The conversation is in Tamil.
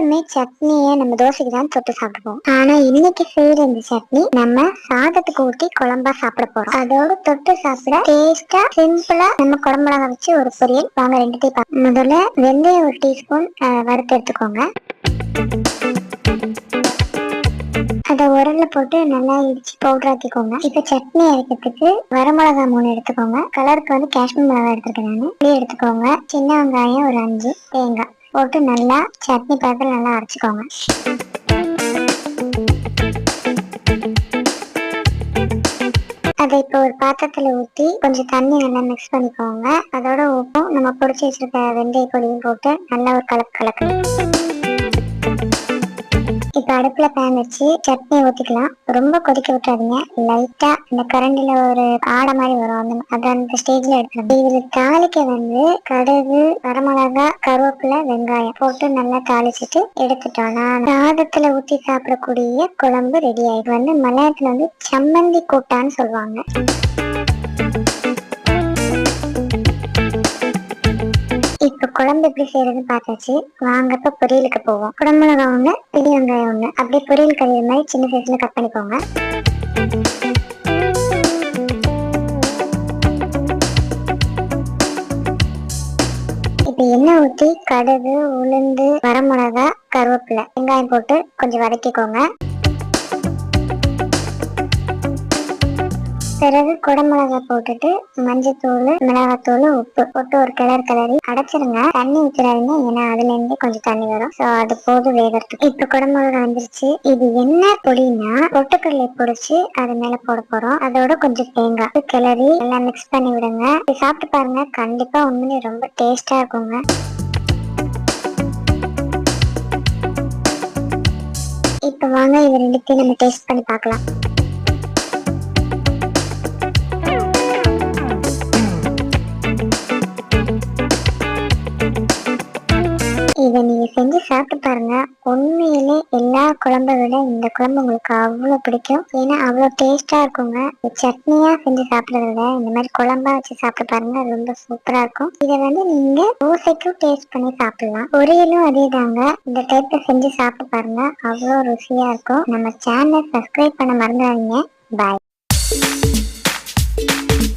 எப்பவுமே சட்னியை நம்ம தோசைக்கு தான் தொட்டு சாப்பிடுவோம். ஆனா இன்னைக்கு செய்யற இந்த சட்னி நம்ம சாதத்துக்கு ஊட்டி குழம்பா சாப்பிட போறோம். அதோட தொட்டு சாப்பிட டேஸ்டா சிம்பிளா நம்ம குழம்புலாம் வச்சு ஒரு பொரியல். வாங்க ரெண்டு டீ முதல்ல வெந்தயம் ஒரு டீஸ்பூன் வறுத்து எடுத்துக்கோங்க. அதை உரல்ல போட்டு நல்லா இடிச்சு பவுடர் ஆக்கிக்கோங்க. இப்ப சட்னி அரைக்கிறதுக்கு வரமிளகா மூணு எடுத்துக்கோங்க. கலருக்கு வந்து காஷ்மீர் மிளகா எடுத்துருக்கேன் நான். எடுத்துக்கோங்க. சின்ன வெங்காயம் ஒரு அஞ்சு. தேங்காய். போட்டு நல்லா சட்னி பழத்தில் நல்லா அரைச்சிக்கோங்க. அதை இப்போ ஒரு பாத்திரத்தில் ஊற்றி கொஞ்சம் தண்ணி நல்லா மிக்ஸ் பண்ணிக்கோங்க. அதோட உப்பும் நம்ம பொடிச்சு வச்சிருக்க வெந்தய பொடியும் போட்டு நல்லா ஒரு கலக்கு கலக்கு இப்ப அடுப்புல பேன் வச்சு சட்னி ஊத்திக்கலாம். ரொம்ப கொதிக்க விட்டுறாதீங்க. லைட்டா இந்த கரண்டில ஒரு ஆடை மாதிரி வரும். அந்த அது அந்த ஸ்டேஜ்ல எடுத்துருங்க இதுல தாளிக்க வந்து கடுகு வரமிளகா கருவேப்பிலை வெங்காயம் போட்டு நல்லா தாளிச்சுட்டு எடுத்துட்டோம்னா சாதத்துல ஊத்தி சாப்பிடக்கூடிய குழம்பு ரெடி ஆயிடும். வந்து மலையாளத்துல வந்து சம்மந்தி கூட்டான்னு சொல்லுவாங்க. குழம்பு எப்படி செய்யறதுன்னு பார்த்தாச்சு. வாங்க பொரியலுக்கு போவோம். குடமிளகா ஒண்ணு பெரிய வெங்காயம் ஒண்ணு. அப்படியே பொரியல் கறிய மாதிரி சின்ன சைஸ்ல கட் பண்ணிக்கோங்க. இப்போ எண்ணெய் ஊத்தி கடுகு உளுந்து வரமிளகா கருவேப்பிலை வெங்காயம் போட்டு கொஞ்சம் வதக்கிக்கோங்க. சிறகு குடமிளகா போட்டுட்டு மஞ்சத்தூள் மிளகாத்தூள் உப்பு போட்டு ஒரு கிளர் கிளறி அடைச்சிருங்க. தண்ணி ஊற்றுறாருங்க ஏன்னா அதுல இருந்து கொஞ்சம் தண்ணி வரும். சோ அது போது வேகிறதுக்கு. இப்ப குடமிளகா வந்துருச்சு. இது என்ன பொடினா பொட்டுக்கடலை பொடிச்சு அது மேல போட போறோம். அதோட கொஞ்சம் தேங்காய் கிளறி எல்லாம் மிக்ஸ் பண்ணி விடுங்க. இது சாப்பிட்டு பாருங்க. கண்டிப்பா உண்மையிலே ரொம்ப டேஸ்டா இருக்குங்க. இப்ப வாங்க இது ரெண்டுத்தையும் நம்ம டேஸ்ட் பண்ணி பார்க்கலாம். இதை நீங்க செஞ்சு சாப்பிட்டு பாருங்க. உண்மையிலே எல்லா குழம்பை விட இந்த குழம்பு உங்களுக்கு அவ்வளோ பிடிக்கும். ஏன்னா அவ்வளோ டேஸ்டா இருக்குங்க. சட்னியா செஞ்சு சாப்பிட்றத விட இந்த மாதிரி குழம்பா வச்சு சாப்பிட்டு பாருங்க ரொம்ப சூப்பரா இருக்கும். இதை வந்து நீங்க தோசைக்கும் டேஸ்ட் பண்ணி சாப்பிடலாம். பொரியலும் அதே தாங்க இந்த டைப்ல செஞ்சு சாப்பிட்டு பாருங்க. அவ்வளோ ருசியா இருக்கும். நம்ம சேனல் சப்ஸ்கிரைப் பண்ண மறந்துடாதீங்க. பாய்